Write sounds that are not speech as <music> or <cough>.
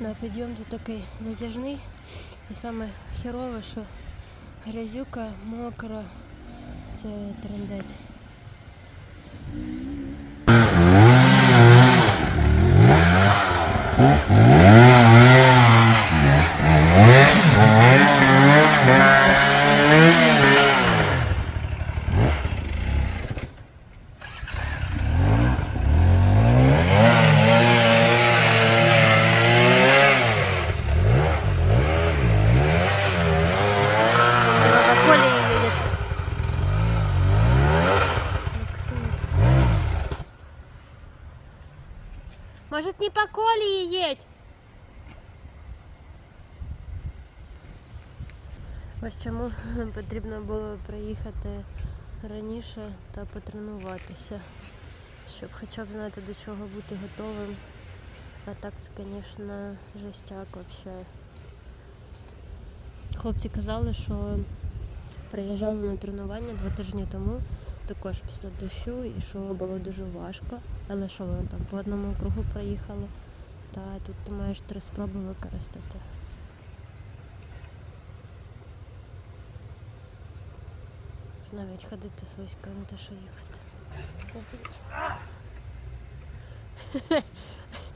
На підйом тут такий затяжний. І саме херове, що грязюка, мокра, це трендець. Может, не по Коле едь? Ось чому <laughs> потрібно було приїхати раніше та потренуватися, щоб хоча б знати до чого бути готовим. А так це, звісно, жестяк взагалі. Хлопці казали, що приїжджали на тренування два тижні тому, також після дощу, і що було дуже важко. Але що вони там по одному кругу проїхали, та тут ти маєш три спроби використати. Навіть ходити свойсько, не те, що їхати. <laughs>